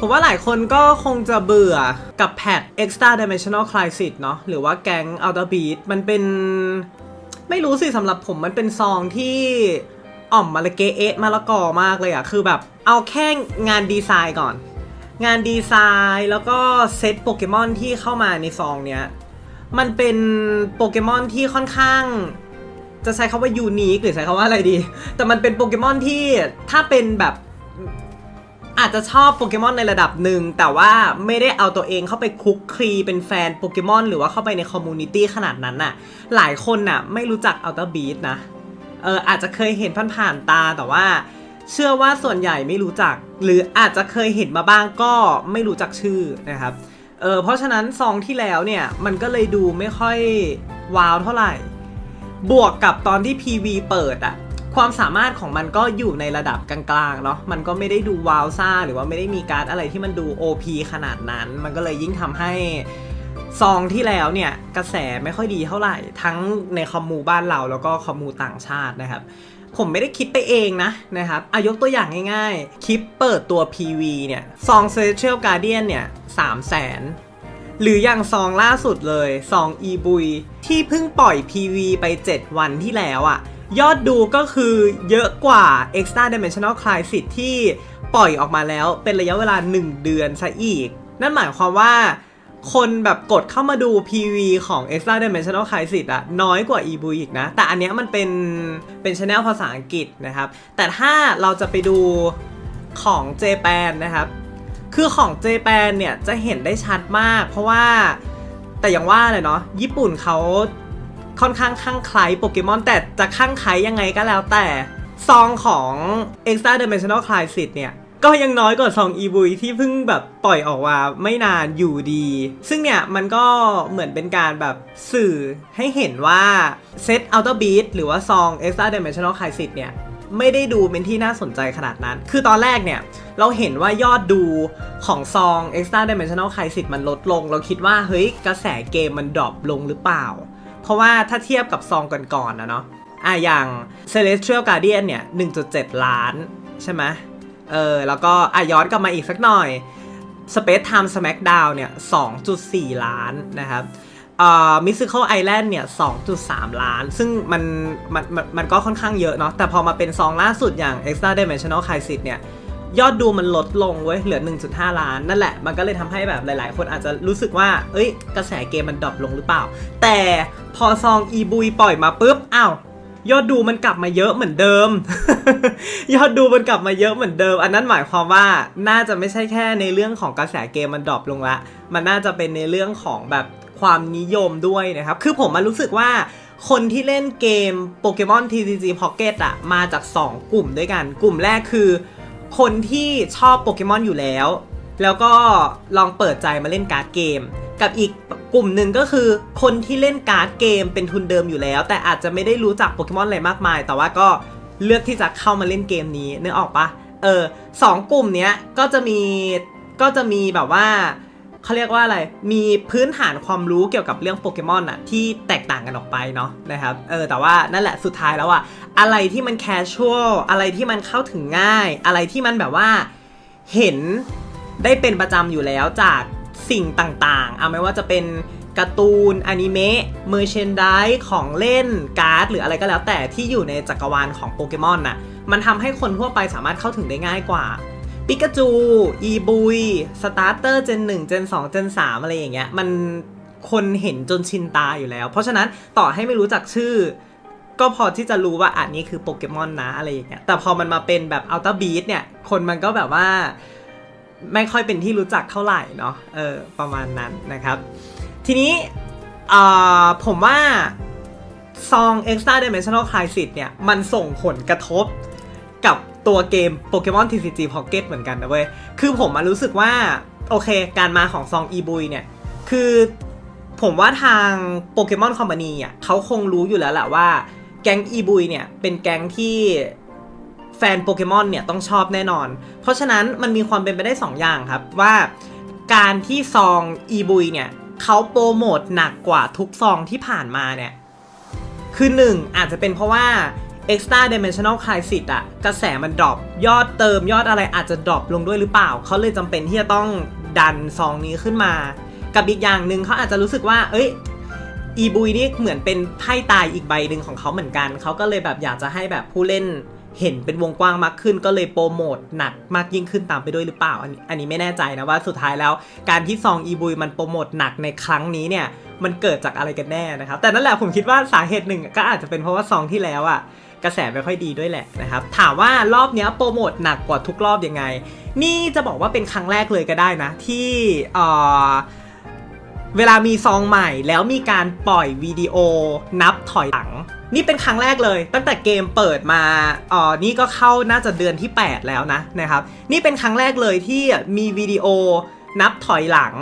ผมว่าหลายคนก็คงจะเบื่อกับแพท Extra Dimensional Crisis เนาะหรือว่าแก๊ง Outer Beat มันเป็น ไม่รู้สิสำหรับผมมันเป็นซองที่อ่อมมาละเกเอะมาละกอมากเลยอะคือแบบเอาแค่งานดีไซน์ก่อน งานดีไซน์แล้วก็เซตโปเกมอนที่เข้ามาในซองเนี้ย มันเป็นโปเกมอนที่ค่อนข้าง จะใช้คาว่ายูนิคหรือใช้คาว่าอะไรดี แต่มันเป็นโปเกมอนที่ถ้าเป็นแบบ อาจจะชอบโปเกมอนในระดับหนึ่ง แต่ว่าไม่ได้เอาตัวเองเข้าไปคุกคลีเป็นแฟนโปเกมอนหรือว่าเข้าไปในคอมมูนิตี้ขนาดนั้นน่ะ หลายคนน่ะไม่รู้จักอัลต a าบีทนะ เอออาจจะเคยเห็นผ่านๆตาแต่ว่า เชื่อว่าส่วนใหญ่ไม่รู้จัก หรืออาจจะเคยเห็นมาบ้างก็ไม่รู้จักชื่อนะครับ เออเพราะฉะนั้นซองที่แล้วเนี่ยมันก็เลยดูไม่ค่อยว้าวเท่าไหร่ บวกกับตอนที่ PV เปิดอะ ความสามารถของมันก็อยู่ในระดับกลางๆเนาะมันก็ไม่ได้ดูว้าวซ่า หรือว่าไม่ได้มีการดอะไรที่มันดู OP ขนาดนั้น มันก็เลยยิ่งทำให้ซองที่แล้วเนี่ยกระแสไม่ค่อยดีเท่าไหร่ ทั้งในคอมมูบ้านเราแล้วก็คอมมูต่างชาตินะครับ ผมไม่ได้คิดไปเองนะนะครับอายกตัวอย่างง่ายๆ คลิปเปิดตัว PV เนี่ยซอง Celestial Guardian เนี่ย3 0 0 0 0 0หรืออย่างซองล่าสุดเลยซองอีบุยที่เพิ่งปล่อย PV ไป 7 วันที่แล้วอะ ยอดดูก็คือเยอะกว่า Extra Dimensional Crisis ที่ปล่อยออกมาแล้วเป็นระยะเวลา 1 เดือนซะอีก นั่นหมายความว่าคนแบบกดเข้ามาดู PV ของ Extra Dimensional Crisis อะน้อยกว่า e b o o อีกนะ แต่อันเนี้ยมันเป็นเป็นช anel ภาษาอังกฤษนะครับ แต่ถ้าเราจะไปดูของ j p a n นะครับ คือของ j p a n เนี่ยจะเห็นได้ชัดมาก เพราะว่าแต่อย่างว่าเลยเนาะญี่ปุ่นเขา ค่อนข้างข้างคล้โปเกมอนแต่จะข้างคล้ยังไงก็แล้วแต่ ซองของ Extra Dimensional Crisis เนี่ย ก็ยังน้อยกว่าซองอีบุยที่เพิ่งแบบปล่อยออกมาไม่นานอยู่ดี ซึ่งเนี่ยมันก็เหมือนเป็นการแบบสื่อให้เห็นว่าเซต Outer Beat หรือว่าซอง Extra Dimensional Crisis เนี่ยไม่ได้ดูเป็นที่น่าสนใจขนาดนั้น คือตอนแรกเนี่ย เราเห็นว่ายอดดูของซอง Extra Dimensional Crisis มันลดลง เราคิดว่า เฮ้ย กระแสเกมมันดรอปลงหรือเปล่า เพราะว่าถ้าเทียบกับซองก่อนๆนะเนาะอะอย่าง Celestial Guardian เนี่ย 1.7 ล้าน ใช่ไหมเออ แล้วก็อะย้อนกลับมาอีกสักหน่อย Space Time Smackdown เนี่ย 2.4 ล้านนะครับอ่า Mystical Island เนี่ย 2.3 ล้าน ซึ่งมันมันมันมันก็ค่อนข้างเยอะเนาะ แต่พอมาเป็นซองล่าสุดอย่าง Extra Dimensional Crisis เนี่ย ยอดดูมันลดลงเว้ยเหลือ 1.5 ล้าน นั่นแหละ มันก็เลยทำให้แบบหลาย ๆ คนอาจจะรู้สึกว่า เอ้ย กระแสเกมมันดรอปลงหรือเปล่า แต่พอซองอีบุยปล่อยมาปุ๊บอ้าวยอดดูมันกลับมาเยอะเหมือนเดิม ยอดดูมันกลับมาเยอะเหมือนเดิม อันนั้นหมายความว่าน่าจะไม่ใช่แค่ในเรื่องของกระแสเกมมันดรอปลงละ มันน่าจะเป็นในเรื่องของแบบความนิยมด้วยนะครับ คือผมมารู้สึกว่าคนที่เล่นเกมโปเกมอน TCG Pocket อะมาจาก 2 กลุ่มด้วยกัน กลุ่มแรกคือ คนที่ชอบโปเกมอนอยู่แล้ว แล้วก็ลองเปิดใจมาเล่นการ์ดเกม กับอีกกลุ่มหนึ่งก็คือ คนที่เล่นการ์ดเกมเป็นทุนเดิมอยู่แล้ว แต่อาจจะไม่ได้รู้จักโปเกมอนอะไรมากมาย แต่ว่าก็เลือกที่จะเข้ามาเล่นเกมนี้นึกออกปะเออสองกลุ่มเนี้ยก็จะมีก็จะมีแบบว่า เขาเรียกว่าอะไร มีพื้นฐานความรู้เกี่ยวกับเรื่องโปเกมอนอะที่แตกต่างกันออกไปเนาะนะครับ เออ แต่ว่านั่นแหละสุดท้ายแล้วอะอะไรที่มันแคชชวล อะไรที่มันเข้าถึงง่าย อะไรที่มันแบบว่าเห็นได้เป็นประจำอยู่แล้วจากสิ่งต่างๆ เอาไม่ว่าจะเป็นการ์ตูน อนิเมะเมอร์เชนดายของเล่น การ์ด หรืออะไรก็แล้วแต่ที่อยู่ในจักรวาลของโปเกมอนน่ะ มันทำให้คนทั่วไปสามารถเข้าถึงได้ง่ายกว่า ปิกาจู อีบุย สตาร์เตอร์เจน1เจน2เจน3อะไรอย่างเงี้ย มันคนเห็นจนชินตาอยู่แล้ว เพราะฉะนั้นต่อให้ไม่รู้จักชื่อ ก็พอที่จะรู้ว่าอันนี้คือโปเกมอนนะอะไรอย่างเงี้ย แต่พอมันมาเป็นแบบอัลต a าบีทเนี่ย คนมันก็แบบว่าไม่ค่อยเป็นที่รู้จักเท่าไหร่เนาะ เออ ประมาณนั้นนะครับ ทีนี้อ่าผมว่าซอง Extra Dimensional Crisis เนี่ย มันส่งผลกระทบกับ ตัวเกม Pokemon TCG Pocket เหมือนกันนะเว้ย คือผมมารู้สึกว่า โอเค การมาของซองอีบุยเนี่ย คือผมว่าทาง Pokemon Company อะเขาคงรู้อยู่แล้วแหละว่า แก๊งอีบุยเนี่ย เป็นแก๊งที่แฟนโปเกมอนเนี่ยต้องชอบแน่นอน เพราะฉะนั้นมันมีความเป็นไปได้ 2 อย่างครับว่าการที่ซองอีบุยเนี่ยเขาโปรโมทหนักกว่าทุกซองที่ผ่านมาเนี่ย คือหนึ่งอาจจะเป็นเพราะว่า Extra Dimensional Crisis อะกระแสมันดรอปยอดเติมยอดอะไรอาจจะดรอปลงด้วยหรือเปล่า เขาเลยจำเป็นที่จะต้องดันซองนี้ขึ้นมา กับอีกอย่างหนึ่งเขาอาจจะรู้สึกว่า เอ้ยอีบุยนี่เหมือนเป็นไพ่ตายอีกใบหนึ่งของเขาเหมือนกัน เขาก็เลยแบบอยากจะให้แบบผู้เล่นเห็นเป็นวงกว้างมากขึ้นก็เลยโปรโมทหนักมากยิ่งขึ้นตามไปด้วยหรือเปล่า อันนี้ไม่แน่ใจนะว่าสุดท้ายแล้วการที่ซองอีบุยมันโปรโมทหนักในครั้งนี้เนี่ยมันเกิดจากอะไรกันแน่นะครับ แต่นั่นแหละผมคิดว่าสาเหตุหนึ่งก็อาจจะเป็นเพราะว่าซองที่แล้วอะ กระแสไม่ค่อยดีด้วยแหละนะครับ ถามว่ารอบนี้โปรโมทหนักกว่าทุกรอบยังไง นี่จะบอกว่าเป็นครั้งแรกเลยก็ได้นะ ที่เอ่อเวลามีซองใหม่แล้วมีการปล่อยวิดีโอนับถอยหลัง นี่เป็นครั้งแรกเลย ตั้งแต่เกมเปิดมาอ๋อนี่ก็เข้าน่าจะเดือนที่ 8 แล้วนะนะครับ นี่เป็นครั้งแรกเลยที่มีวิดีโอนับถอยหลัง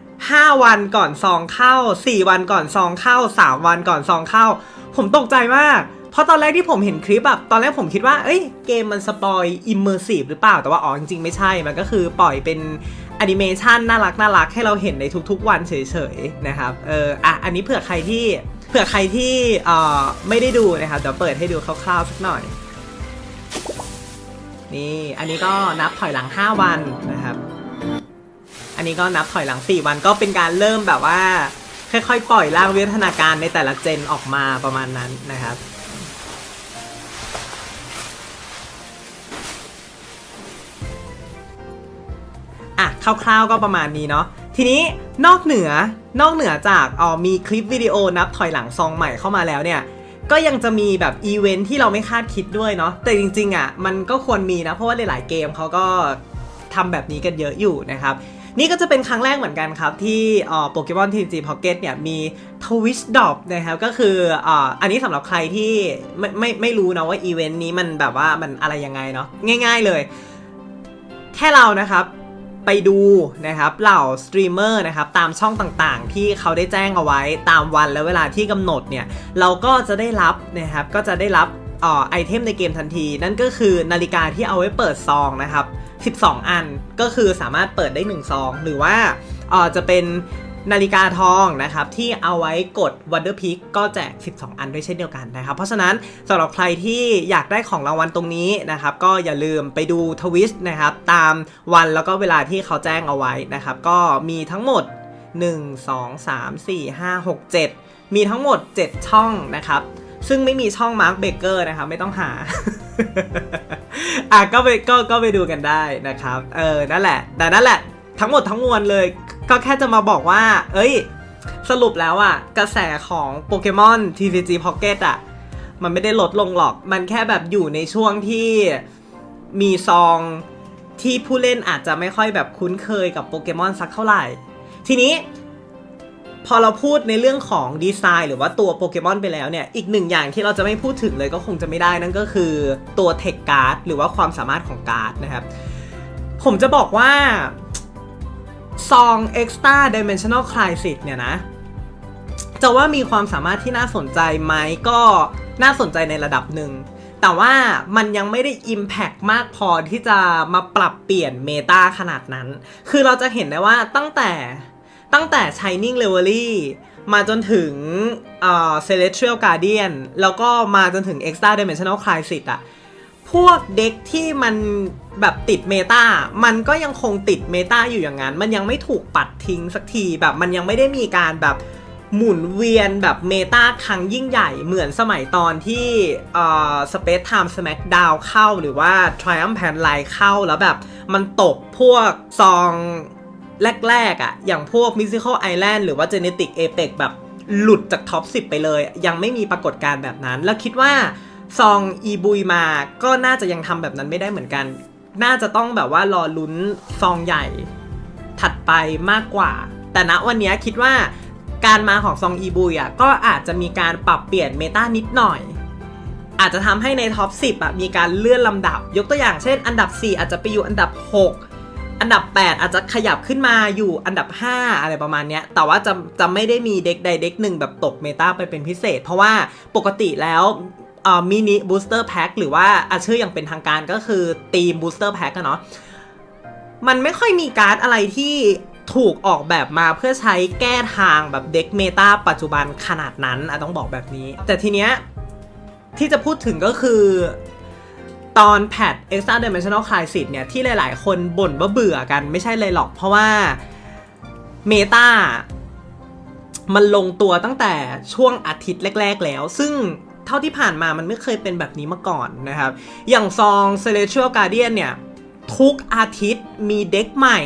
5 วันก่อนซองเข้า 4 วันก่อนซองเข้า 3 วันก่อนซองเข้า ผมตกใจมาก เพราะตอนแรกที่ผมเห็นคลิปแบบตอนแรกผมคิดว่า เอ้ย เกมมันสปอยอิมเมอร์ซีฟหรือเปล่า แต่ว่าอ๋อจริงๆไม่ใช่ มันก็คือปล่อยเป็นแอนิเมชันน่ารักน่ารักให้เราเห็นในทุกๆวันเฉยๆนะครับ เออ อะ อันนี้เผื่อใครที่ เผื่อใครที่เอ่อไม่ได้ดูนะครับ เดี๋ยวเปิดให้ดูคร่าวๆสักหน่อย นี่ อันนี้ก็นับถอยหลัง 5 วันนะครับ อันนี้ก็นับถอยหลัง 4 วันก็เป็นการเริ่มแบบว่าค่อยๆ ปล่อยร่างวิวัฒนาการในแต่ละเจนออกมาประมาณนั้นนะครับ คร่าวๆก็ประมาณนี้เนาะทีนี้นอกเหนือนอกเหนือจากออมีคลิปวิดีโอนับถอยหลังซองใหม่เข้ามาแล้วเนี่ยก็ยังจะมีแบบอีเวนท์ที่เราไม่คาดคิดด้วยเนาะแต่จริงๆอะมันก็ควรมีนะ เพราะว่าหลายๆเกมเขาก็ทำแบบนี้กันเยอะอยู่นะครับนี่ก็จะเป็นครั้งแรกเหมือนกันครับ ที่โปเกมอนทีจีพ็อกเก็ตเนี่ยมีทวิชดอปนะครับก็คือออันนี้สำหรับใครที่ไม่ไม่ไม่รู้นะว่าอีเวนต์นี้มันแบบว่ามันอะไรยังไงเนาะง่าย ๆเลย แค่เรานะครับ ไปดูนะครับเหล่าสตรีมเมอร์นะครับตามช่องต่างๆ ที่เขาได้แจ้งเอาไว้ตามวันและเวลาที่กำหนดเนี่ยเราก็จะได้รับนะครับก็จะได้รับออไอเทมในเกมทันที นั่นก็คือนาฬิกาที่เอาไว้เปิดซองนะครับ 12 อันก็คือสามารถเปิดได้ 1 ซอง หรือว่าออจะเป็น นาฬิกาทองนะครับที่เอาไว้กด Wonder Pick ก็แจก 12 อันด้วยเช่นเดียวกันนะครับ เพราะฉะนั้นสำหรับใครที่อยากได้ของรางวัลตรงนี้นะครับก็อย่าลืมไปดูทวิสนะครับตามวันแล้วก็เวลาที่เขาแจ้งเอาไว้นะครับก็มีทั้งหมด 1 2 3 4 5 6 7 มีทั้งหมด 7 ช่องนะครับซึ่งไม่มีช่องมาร์คเบเกอร์นะครับไม่ต้องหาอะก็ไปก็ก็ไปดูกันได้นะครับเออนั่นแหละ แต่นั่นแหละทั้งหมดทั้งมวลเลย ก็แค่จะมาบอกว่า เอ้ย สรุปแล้วอะกระแสของโปเกมอน TCG Pocket อะมันไม่ได้ลดลงหรอก มันแค่แบบอยู่ในช่วงที่มีซองที่ผู้เล่นอาจจะไม่ค่อยแบบคุ้นเคยกับโปเกมอนสักเท่าไหร่ ทีนี้ พอเราพูดในเรื่องของดีไซน์หรือว่าตัวโปเกมอนไปแล้วเนี่ย อีกหนึ่งอย่างที่เราจะไม่พูดถึงเลยก็คงจะไม่ได้นั่นก็คือตัวเทคการ์ดหรือว่าความสามารถของการ์ดนะครับ ผมจะบอกว่า ซอง Extra Dimensional Crisis เนี่ยนะ จะว่ามีความสามารถที่น่าสนใจไหมก็น่าสนใจในระดับหนึ่ง แต่ว่ามันยังไม่ได้ Impact มากพอที่จะมาปรับเปลี่ยนเมตาขนาดนั้น คือเราจะเห็นได้ว่าตั้งแต่ตั้งแต่ Shining l e v e l y มาจนถึงเอ่อ Celestial Guardian แล้วก็มาจนถึง Extra Dimensional Crisis อะ พวกเด็กที่มันแบบติดเมตา มันก็ยังคงติดเมตาอยู่อย่างนั้น มันยังไม่ถูกปัดทิ้งสักทีแบบมันยังไม่ได้มีการแบบหมุนเวียนแบบเมตาครั้งยิ่งใหญ่เหมือนสมัยตอนที่เอ่อ Space Time Smackdown เข้าหรือว่า Triumph Line เข้าแล้วแบบมันตกพวกซองแรกๆอะ่ะ อย่างพวก m y s i c a l Island หรือว่า Genetic Apex แบบหลุดจากท็อป 10 ไปเลย ยังไม่มีปรากฏการณ์แบบนั้น แล้วคิดว่า ซองอีบุยมาก็น่าจะยังทำแบบนั้นไม่ได้เหมือนกัน น่าจะต้องแบบว่ารอลุ้นซองใหญ่ ถัดไปมากกว่า แต่ณวันนี้คิดว่าการมาของซองอีบุยอะก็อาจจะมีการปรับเปลี่ยนเมตานิดหน่อย อาจจะทำให้ในท็อป 10อะมีการเลื่อนลำดับ ยกตัวอย่างเช่น อันดับ 4 อาจจะไปอยู่อันดับ 6อันดับ 8 อาจจะขยับขึ้นมาอยู่อันดับ 5 อะไรประมาณเนี้ย แต่ว่าจะจะไม่ได้มีเด็กใดเด็กหนึ่งแบบตกเมตาไปเป็นพิเศษ เพราะว่าปกติแล้ว มินิบูสเตอร์แพ็คหรือว่าอาชื่ออย่างเป็นทางการก็คือทีมบูสเตอร์แพ็คเนาะมันไม่ค่อยมีการ์ดอะไรที่ถูกออกแบบมาเพื่อใช้แก้ทางแบบเด็กเมตาปัจจุบันขนาดนั้นอะต้องบอกแบบนี้ แต่ทีเนี้ยที่จะพูดถึงก็คือ ตอนแพท Extra Dimensional Crisis เนี่ย ที่หลายๆ คนบ่นว่าเบื่อกันไม่ใช่เลยหรอก เพราะว่าเมตามันลงตัวตั้งแต่ช่วงอาทิตย์แรก ๆ แล้ว ซึ่ง เท่าที่ผ่านมามันไม่เคยเป็นแบบนี้มาก่อนนะครับ อย่างซอง Celestial Guardian เนี่ย ทุกอาทิตย์มีเด็กใหม่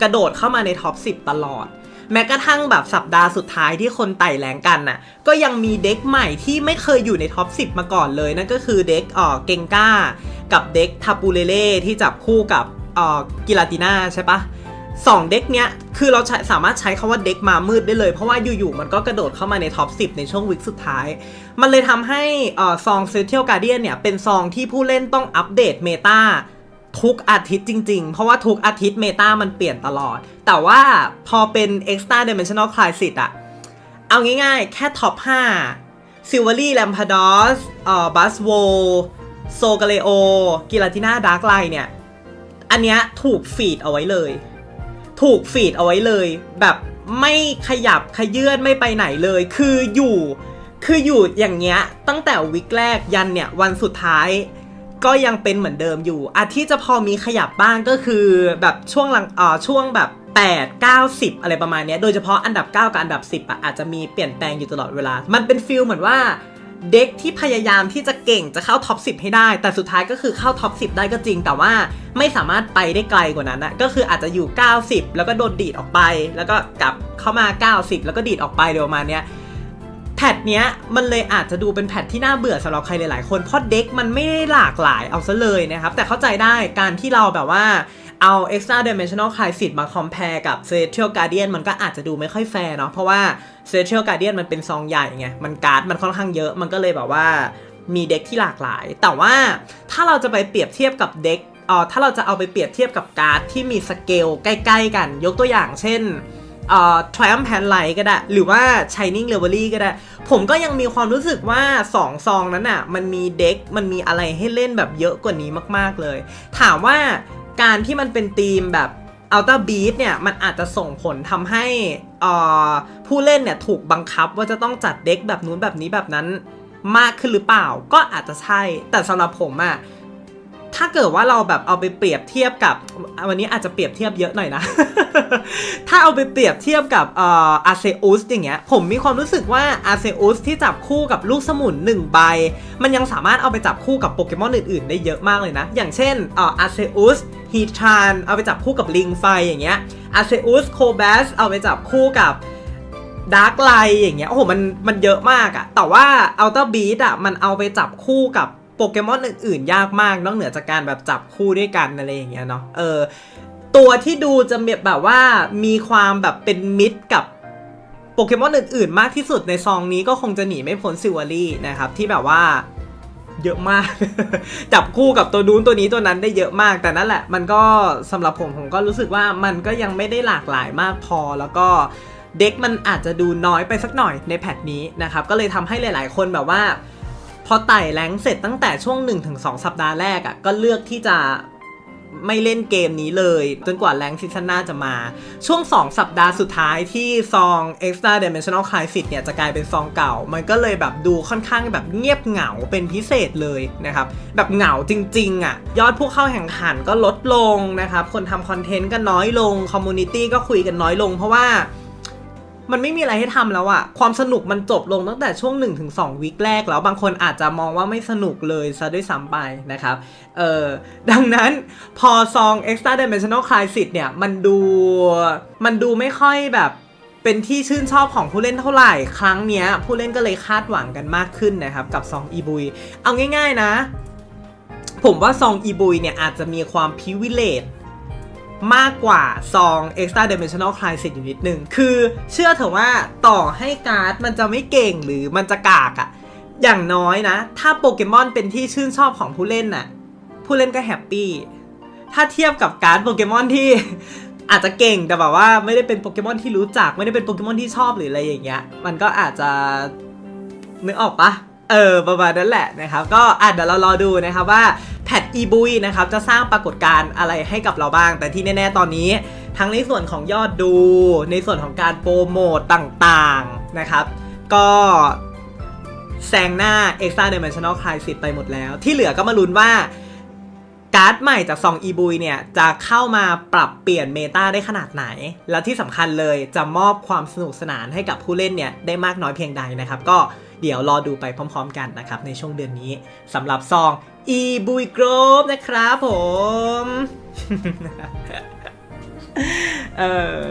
กระโดดเข้ามาในท็อป 10 ตลอด แม้กระทั่งแบบสัปดาห์สุดท้ายที่คนไต่แรงกันน่ะ ก็ยังมีเด็กใหม่ที่ไม่เคยอยู่ในท็อป 10 มาก่อนเลย นั่นก็คือเด็กเอ่อเกงก้า กับเด็กทาปูเลเล่ที่จับคู่กับเอ่อกิลาติน่าใช่ปะ สองเด็กเนี้ยคือเราสามารถใช้คาว่าเด็กมามืดได้เลย เพราะว่าอยู่ๆมันก็กระโดดเข้ามาในท็อป 10 ในช่วงวิกสุดท้าย มันเลยทำให้อ่อซองเซเทียลการเดียนเนี่ยเป็นซองที่ผู้เล่นต้องอัปเดตเมตาทุกอาทิตย์จริงๆ เพราะว่าทุกอาทิตย์เมตามันเปลี่ยนตลอด แต่ว่าพอเป็น Extra Dimensional Crisis อะเอาง่ายๆ แค่ท็อป 5 ซิลเวอรี่แลมพาดอสเอ่อบัสโวโซกาเลโอ กิลาติน่าดาร์กไลเนี่ย อันเนี้ยถูกฟีดเอาไว้เลย ถูกฟีดเอาไว้เลย แบบไม่ขยับขยื่นไม่ไปไหนเลย คืออยู่คืออยู่อย่างเงี้ยตั้งแต่วิกแรกยันเนี่ยวันสุดท้าย ก็ยังเป็นเหมือนเดิมอยู่อาที่จะพอมีขยับบ้างก็คือแบบช่วงหลังอ่อช่วงแบบ8 9 10 อะไรประมาณเนี้ยโดยเฉพาะอันดับ 9 กับอันดับ 10อะอาจจะมีเปลี่ยนแปลงอยู่ตลอดเวลา มันเป็นฟิลเหมือนว่า เด็กที่พยายามที่จะเก่งจะเข้าท็อป10 ให้ได้ แต่สุดท้ายก็คือเข้าท็อป10 ได้ก็จริง แต่ว่าไม่สามารถไปได้ไกลกว่านั้นนะก็คืออาจจะอยู่ 90 แล้วก็โดนดีดออกไป แล้วก็กลับเข้ามา 90 แล้วก็ดีดออกไปโดยประมาเนี้ยแพทเนี้ยมันเลยอาจจะดูเป็นแพทที่น่าเบื่อสำหรับใครหลายๆ คนเพราะเด็กมันไม่ได้หลากหลายเอาซะเลยนะครับแต่เข้าใจได้การที่เราแบบว่า เอา extra dimensional crisis มา compare กับ celestial guardian มันก็อาจจะดูไม่ค่อยแฟร์เนาะเพราะว่า celestial guardian มันเป็นซองใหญ่ไงมันการ์ดมันค่อนข้างเยอะมันก็เลยแบบว่ามีเด็กที่หลากหลาย แต่ว่าถ้าเราจะไปเปรียบเทียบกับเด็กเอ่อถ้าเราจะเอาไปเปรียบเทียบกับการ์ดที่มีสเกลใกล้ ๆ กัน ยกตัวอย่างเช่นเอ่อ Triumph Hand Light ก็ได้ หรือว่า Shining Revelry ก็ได้ ผมก็ยังมีความรู้สึกว่า 2 ซองนั้นอะ มันมีเด็ก มันมีอะไรให้เล่นแบบเยอะกว่านี้มาก ๆ เลย ถามว่า การที่มันเป็นธีมแบบ Ultra Beat เนี่ยมันอาจจะส่งผลทำให้ผู้เล่นเนี่ยถูกบังคับว่าจะต้องจัดเด็กแบบนู้นแบบนี้แบบนั้นมากขึ้นหรือเปล่า ก็อาจจะใช่ แต่สำหรับผมอะถ้าเกิดว่าเราแบบเอาไปเปรียบเทียบกับวันนี้อาจจะเปรียบเทียบเยอะหน่อยนะ ถ้าเอาไปเปรียบเทียบกับอาเซอุสอย่างเงี้ย ผมมีความรู้สึกว่าอาเซอุสที่จับคู่กับลูกสมุนหนึ่งใบ มันยังสามารถเอาไปจับคู่กับโปเกมอนอื่นๆ ได้เยอะมากเลยนะ อย่างเช่นอ่ออาเซอุส ฮีทรานเอาไปจับคู่กับลิงไฟอย่างเงี้ยอาเซอุสโคเบสเอาไปจับคู่กับดาร์กไลอย่างเงี้ยโอ้โหมันมันเยอะมากอะแต่ว่าอัลต a าบีทอะมันเอาไปจับคู่กับโปเกมอนอื่นๆ ยากมากนอกเหนือจากการแบบจับคู่ด้วยกันอะไรอย่างเงี้ยเนาะเออตัวที่ดูจะแบบแบบว่ามีความแบบเป็นมิตรกับโปเกมอนอื่นๆ มากที่สุดในซองนี้ก็คงจะหนีไม่พ้นซิวารี่นะครับที่แบบว่า เยอะมาก จับคู่กับตัวนู้นตัวนี้ตัวนั้นได้เยอะมาก แต่นั่นแหละ มันก็สำหรับผมผมก็รู้สึกว่ามันก็ยังไม่ได้หลากหลายมากพอแล้วก็เด็กมันอาจจะดูน้อยไปสักหน่อยในแพทนี้นะครับ ก็เลยทำให้หลาย ๆ คนแบบว่า พอไต่แรงเสร็จตั้งแต่ช่วง 1-2 สัปดาห์แรกอะ่ะก็เลือกที่จะ ไม่เล่นเกมนี้เลย จนกว่าแรงซีซั่นหน้าจะมา ช่วง 2 สัปดาห์สุดท้ายที่ซอง Extra Dimensional Crisis เนี่ยจะกลายเป็นซองเก่า มันก็เลยแบบดูค่อนข้างแบบเงียบเหงาเป็นพิเศษเลยนะครับแบบเหงาจริงๆอะ่ะยอดผู้เข้าแข่งขันก็ลดลงนะครับคนทำคอนเทนต์ก็น้อยลงคอมมูนิตี้ก็คุยกันน้อยลงเพราะว่า มันไม่มีอะไรให้ทำแล้วอะความสนุกมันจบลงตั้งแต่ช่วง 1-2 วิคแรกแล้วบางคนอาจจะมองว่าไม่สนุกเลยซะด้วยซ้ำไปนะครับ เออดังนั้นพอซอง Extra Dimensional Crisis เนี่ย มันดูมันดูไม่ค่อยแบบเป็นที่ชื่นชอบของผู้เล่นเท่าไหร่ ครั้งเนี้ย ผู้เล่นก็เลยคาดหวังกันมากขึ้นนะครับ กับซองอีบุย เอาง่าย ๆนะ ผมว่าซองอีบุยเนี่ยอาจจะมีความพิเวิเลต มากกว่าซอง Extra Dimensional Crisis อยู่นิดนึง คือเชื่อเถอะว่าต่อให้การ์ดมันจะไม่เก่งหรือมันจะกากอะอย่างน้อยนะ ถ้าโปเกมอนเป็นที่ชื่นชอบของผู้เล่นน่ะ ผู้เล่นก็แฮปปี้ ถ้าเทียบกับการ์ดโปเกมอนที่อาจจะเก่งแต่แบบว่าไม่ได้เป็นโปเกมอนที่รู้จัก ไม่ได้เป็นโปเกมอนที่ชอบหรืออะไรอย่างเงี้ย มันก็อาจจะนึกออกปะ เออประมาณนั้นแหละนะครับ ก็อะเดี๋ยวเรารอดูนะครับว่าแพทอีบุยนะครับจะสร้างปรากฏการณ์อะไรให้กับเราบ้าง แต่ที่แน่ๆตอนนี้ ทั้งในส่วนของยอดดู ในส่วนของการโปรโมตต่างๆนะครับ ก็แซงหน้า Extra Dimensional Crisis ไปหมดแล้ว ที่เหลือก็มาลุ้นว่าการ์ดใหม่จากซองอีบุยเนี่ยจะเข้ามาปรับเปลี่ยนเมตาได้ขนาดไหน และที่สำคัญเลยจะมอบความสนุกสนานให้กับผู้เล่นเนี่ยได้มากน้อยเพียงใดนะครับ ก็ เดี๋ยวรอดูไปพร้อม ๆ กันนะครับในช่วงเดือนนี้สำหรับซองอีบุยกรอบนะครับผม เออ